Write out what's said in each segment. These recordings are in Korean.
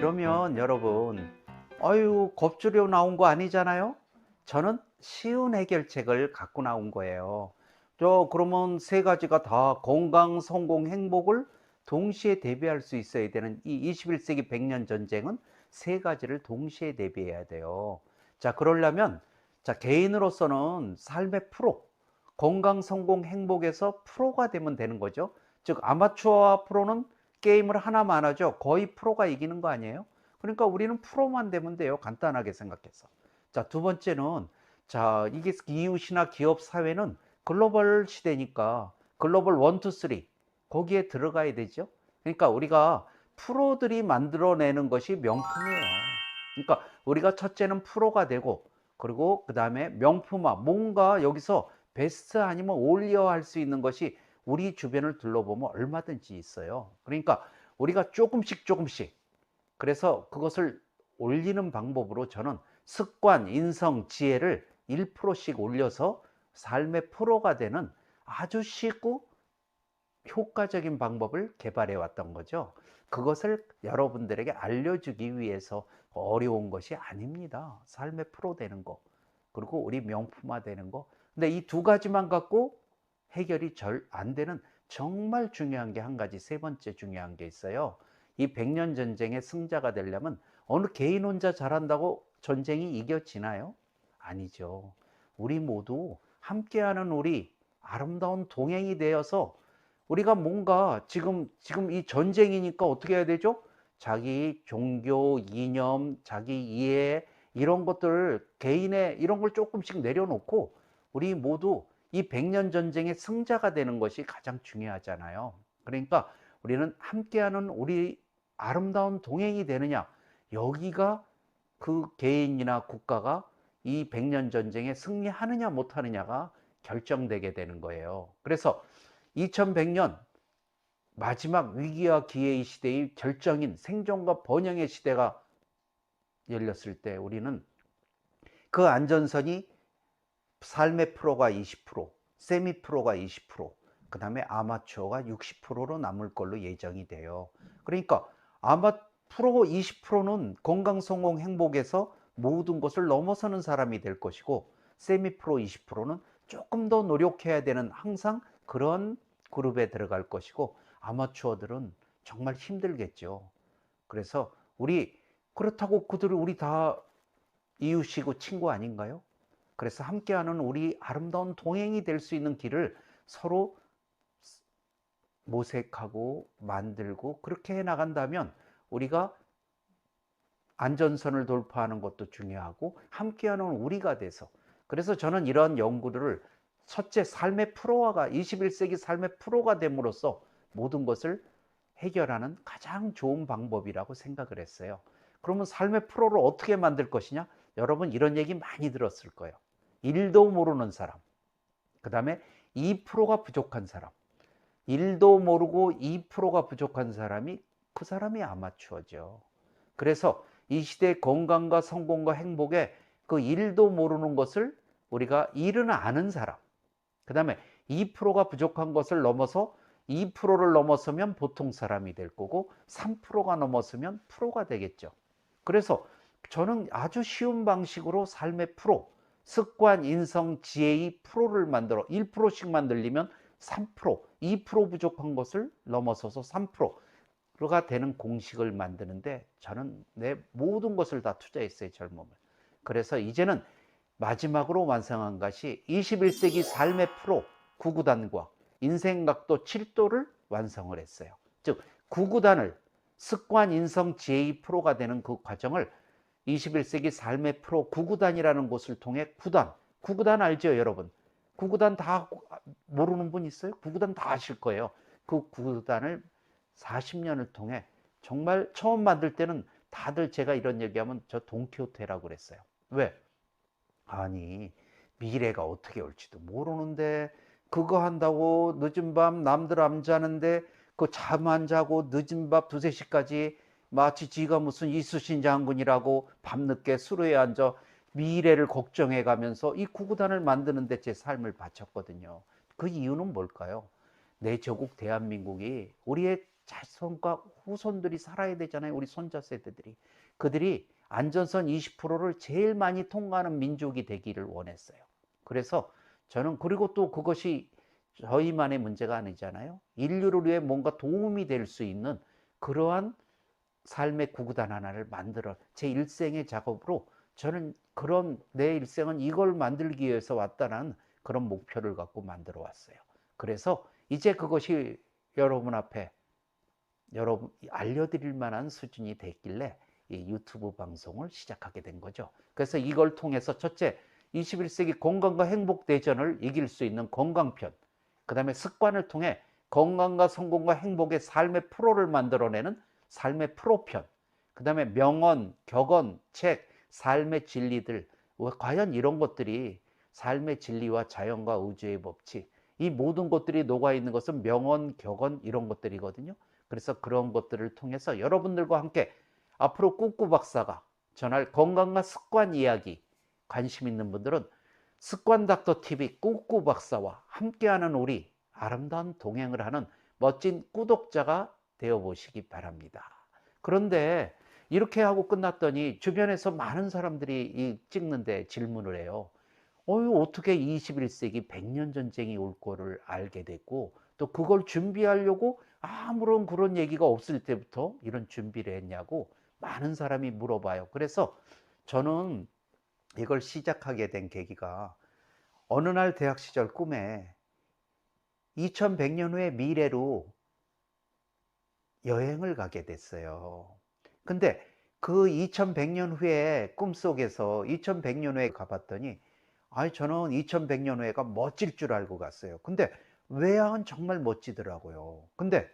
그러면 여러분, 아유, 겁주려 나온 거 아니잖아요? 저는 쉬운 해결책을 갖고 나온 거예요. 저, 그러면 세 가지가 다 건강, 성공, 행복을 동시에 대비할 수 있어야 되는 이 21세기 100년 전쟁은 세 가지를 동시에 대비해야 돼요. 자, 그러려면, 자, 개인으로서는 삶의 프로, 건강, 성공, 행복에서 프로가 되면 되는 거죠. 즉, 아마추어와 프로는 게임을 하나만 하죠. 거의 프로가 이기는 거 아니에요? 그러니까 우리는 프로만 되면 돼요. 간단하게 생각해서. 자, 두 번째는, 자, 이게 이웃이나 기업 사회는 글로벌 시대니까 글로벌 원, 투, 쓰리 거기에 들어가야 되죠. 그러니까 우리가 프로들이 만들어내는 것이 명품이에요. 그러니까 우리가 첫째는 프로가 되고 그리고 그 다음에 명품화 뭔가 여기서 베스트 아니면 올려 할 수 있는 것이 우리 주변을 둘러보면 얼마든지 있어요. 그러니까 우리가 조금씩 조금씩 그래서 그것을 올리는 방법으로 저는 습관, 인성, 지혜를 1%씩 올려서 삶의 프로가 되는 아주 쉽고 효과적인 방법을 개발해 왔던 거죠. 그것을 여러분들에게 알려주기 위해서 어려운 것이 아닙니다. 삶의 프로 되는 거. 그리고 우리 명품화 되는 거. 근데 이 두 가지만 갖고 해결이 절 안 되는 정말 중요한 게 한 가지 세 번째 중요한 게 있어요. 이 백년 전쟁의 승자가 되려면 어느 개인 혼자 잘한다고 전쟁이 이겨지나요? 아니죠. 우리 모두 함께하는 우리 아름다운 동행이 되어서 우리가 뭔가 지금 지금 이 전쟁이니까 어떻게 해야 되죠? 자기 종교, 이념, 자기 이해 이런 것들 개인의 이런 걸 조금씩 내려놓고 우리 모두 이 백년 전쟁의 승자가 되는 것이 가장 중요하잖아요. 그러니까 우리는 함께하는 우리 아름다운 동행이 되느냐 여기가 그 개인이나 국가가 이 백년 전쟁에 승리하느냐 못하느냐가 결정되게 되는 거예요. 그래서 2100년 마지막 위기와 기회의 시대의 결정인 생존과 번영의 시대가 열렸을 때 우리는 그 안전선이 삶의 프로가 20%, 세미 프로가 20%, 그 다음에 아마추어가 60%로 남을 걸로 예정이 돼요. 그러니까 아마 프로 20%는 건강, 성공, 행복에서 모든 것을 넘어서는 사람이 될 것이고 세미 프로 20%는 조금 더 노력해야 되는 항상 그런 그룹에 들어갈 것이고 아마추어들은 정말 힘들겠죠. 그래서 우리 그렇다고 그들이 우리 다 이웃이고 친구 아닌가요? 그래서 함께하는 우리 아름다운 동행이 될 수 있는 길을 서로 모색하고 만들고 그렇게 해 나간다면 우리가 안전선을 돌파하는 것도 중요하고 함께하는 우리가 돼서 그래서 저는 이런 연구들을 첫째 삶의 프로화가 21세기 삶의 프로가 됨으로써 모든 것을 해결하는 가장 좋은 방법이라고 생각을 했어요. 그러면 삶의 프로를 어떻게 만들 것이냐? 여러분 이런 얘기 많이 들었을 거예요. 일도 모르는 사람. 그 다음에 2%가 부족한 사람. 일도 모르고 2%가 부족한 사람이 그 사람이 아마추어죠. 그래서 이 시대의 건강과 성공과 행복에 그 일도 모르는 것을 우리가 일은 아는 사람. 그 다음에 2%가 부족한 것을 넘어서 2%를 넘어서면 보통 사람이 될 거고 3%가 넘었으면 프로가 되겠죠. 그래서 저는 아주 쉬운 방식으로 삶의 프로, 습관, 인성, 지혜의 프로를 만들어 1%씩 만들리면 3%, 2% 부족한 것을 넘어서서 3%가 되는 공식을 만드는데 저는 내 모든 것을 다 투자했어요, 젊음을. 그래서 이제는 마지막으로 완성한 것이 21세기 삶의 프로 9구단과 인생각도 7도를 완성을 했어요. 즉, 9구단을 습관, 인성, 지혜의 프로가 되는 그 과정을 21세기 삶의 프로 9구단이라는 곳을 통해 9단, 9구단 알죠, 여러분? 9구단 다 모르는 분 있어요? 9구단 다 아실 거예요. 그 9구단을 40년을 통해 정말 처음 만들 때는 다들 제가 이런 얘기하면 저 동키호테라고 그랬어요. 왜? 아니, 미래가 어떻게 올지도 모르는데, 그거 한다고 늦은 밤 남들 안 자는데, 그 잠 안 자고 늦은 밤 두세 시까지 마치 지가 무슨 이수신 장군이라고 밤늦게 수로에 앉아 미래를 걱정해 가면서 이 구구단을 만드는데 제 삶을 바쳤거든요. 그 이유는 뭘까요? 내 조국 대한민국이 우리의 자손과 후손들이 살아야 되잖아요. 우리 손자 세대들이. 그들이 안전선 20%를 제일 많이 통과하는 민족이 되기를 원했어요. 그래서 저는 그리고 또 그것이 저희만의 문제가 아니잖아요. 인류를 위해 뭔가 도움이 될 수 있는 그러한 삶의 구구단 하나를 만들어 제 일생의 작업으로 저는 그런 내 일생은 이걸 만들기 위해서 왔다는 그런 목표를 갖고 만들어 왔어요. 그래서 이제 그것이 여러분 앞에 여러분 알려드릴 만한 수준이 됐길래 이 유튜브 방송을 시작하게 된 거죠. 그래서 이걸 통해서 첫째 21세기 건강과 행복 대전을 이길 수 있는 건강편, 그 다음에 습관을 통해 건강과 성공과 행복의 삶의 프로를 만들어내는 삶의 프로편, 그 다음에 명언, 격언, 책, 삶의 진리들, 과연 이런 것들이 삶의 진리와 자연과 우주의 법칙, 이 모든 것들이 녹아 있는 것은 명언, 격언 이런 것들이거든요. 그래서 그런 것들을 통해서 여러분들과 함께 앞으로 꾸꾸 박사가 전할 건강과 습관 이야기 관심 있는 분들은 습관 닥터 TV 꾸꾸 박사와 함께하는 우리 아름다운 동행을 하는 멋진 구독자가 되어 보시기 바랍니다. 그런데 이렇게 하고 끝났더니 주변에서 많은 사람들이 이 찍는데 질문을 해요. 어유 어떻게 21세기 100년 전쟁이 올 거를 알게 됐고 또 그걸 준비하려고 아무런 그런 얘기가 없을 때부터 이런 준비를 했냐고 많은 사람이 물어봐요. 그래서 저는 이걸 시작하게 된 계기가 어느 날 대학 시절 꿈에 2100년 후의 미래로 여행을 가게 됐어요. 근데 그 2100년 후에 꿈속에서 2100년 후에 가봤더니 아니 저는 2100년 후에가 멋질 줄 알고 갔어요. 근데 외양은 정말 멋지더라고요. 근데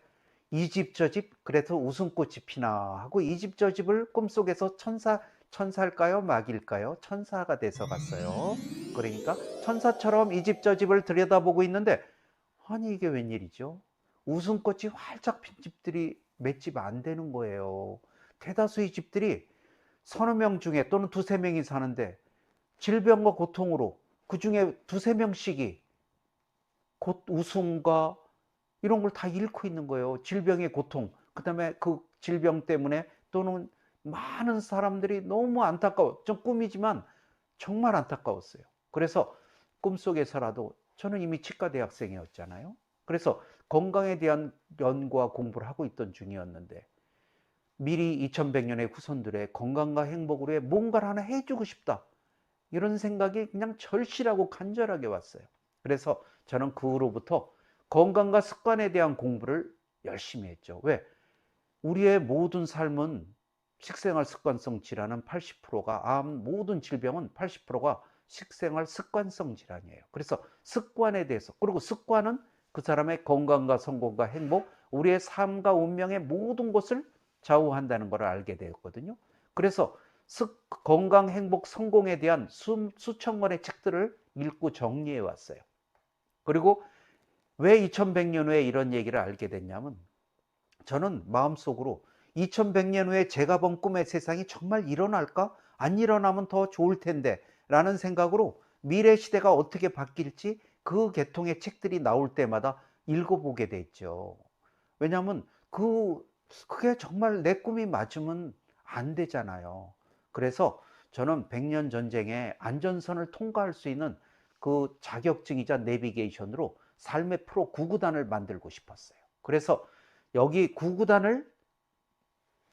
이 집 저 집 그래서 웃음꽃이 피나 하고 이 집 저 집을 꿈속에서 천사 천사일까요? 마귀일까요? 천사가 돼서 갔어요. 그러니까 천사처럼 이 집 저 집을 들여다보고 있는데 아니 이게 웬일이죠? 웃음꽃이 활짝 핀 집들이 몇 집 안 되는 거예요. 대다수의 집들이 서너 명 중에 또는 두세 명이 사는데 질병과 고통으로 그 중에 두세 명씩이 곧 웃음과 이런 걸 다 잃고 있는 거예요. 질병의 고통, 그 다음에 그 질병 때문에 또는 많은 사람들이 너무 안타까워. 좀 꿈이지만 정말 안타까웠어요. 그래서 꿈속에서라도 저는 이미 치과 대학생이었잖아요. 그래서 건강에 대한 연구와 공부를 하고 있던 중이었는데 미리 2100년의 후손들의 건강과 행복을 위해 뭔가를 하나 해주고 싶다. 이런 생각이 그냥 절실하고 간절하게 왔어요. 그래서 저는 그 후로부터 건강과 습관에 대한 공부를 열심히 했죠. 왜? 우리의 모든 삶은 식생활 습관성 질환은 80%가 암 모든 질병은 80%가 식생활 습관성 질환이에요. 그래서 습관에 대해서 그리고 습관은 그 사람의 건강과 성공과 행복, 우리의 삶과 운명의 모든 것을 좌우한다는 것을 알게 되었거든요. 그래서 습, 건강, 행복, 성공에 대한 수, 수천 권의 책들을 읽고 정리해 왔어요. 그리고 왜 2100년 후에 이런 얘기를 알게 됐냐면 저는 마음속으로 2100년 후에 제가 본 꿈의 세상이 정말 일어날까? 안 일어나면 더 좋을 텐데 라는 생각으로 미래 시대가 어떻게 바뀔지 그 계통의 책들이 나올 때마다 읽어보게 됐죠. 왜냐하면 그, 그게 정말 내 꿈이 맞으면 안 되잖아요. 그래서 저는 100년 전쟁에 안전선을 통과할 수 있는 그 자격증이자 내비게이션으로 삶의 프로 구구단을 만들고 싶었어요. 그래서 여기 구구단을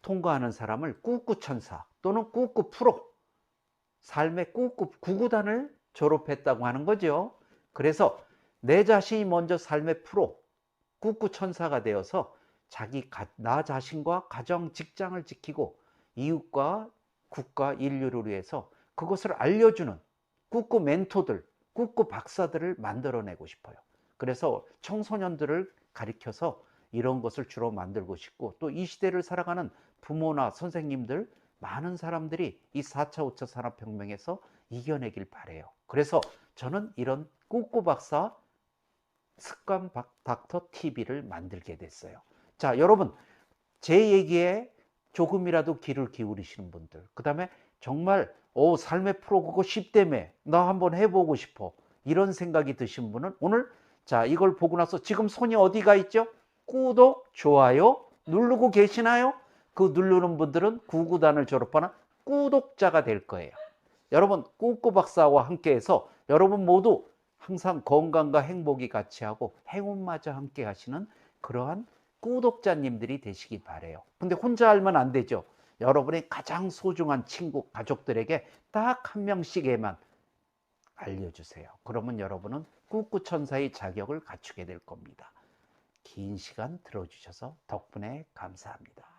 통과하는 사람을 꾸꾸천사 또는 꾸꾸 프로 삶의 꾸꾸 구구단을 졸업했다고 하는 거죠. 그래서 내 자신이 먼저 삶의 프로 꾸꾸천사가 되어서 자기 나 자신과 가정 직장을 지키고 이웃과 국가 인류를 위해서 그것을 알려주는 꾸꾸 멘토들 꾸꾸 박사들을 만들어내고 싶어요. 그래서 청소년들을 가리켜서 이런 것을 주로 만들고 싶고 또 이 시대를 살아가는 부모나 선생님들 많은 사람들이 이 4차 5차 산업혁명에서 이겨내길 바래요. 그래서 저는 이런 꾸꾸 박사 습관 닥터 TV를 만들게 됐어요. 자, 여러분 제 얘기에 조금이라도 귀를 기울이시는 분들, 그 다음에 정말 오 삶의 프로 그거 쉽다며 나 한번 해보고 싶어 이런 생각이 드신 분은 오늘 자 이걸 보고 나서 지금 손이 어디가 있죠? 구독, 좋아요 누르고 계시나요? 그 누르는 분들은 구구단을 졸업하는 구독자가 될 거예요. 여러분 꾸꾸 박사와 함께해서 여러분 모두 항상 건강과 행복이 같이 하고 행운마저 함께 하시는 그러한 구독자님들이 되시기 바래요. 근데 혼자 알면 안 되죠. 여러분의 가장 소중한 친구, 가족들에게 딱 한 명씩에만 알려주세요. 그러면 여러분은 꾸꾸 천사의 자격을 갖추게 될 겁니다. 긴 시간 들어주셔서 덕분에 감사합니다.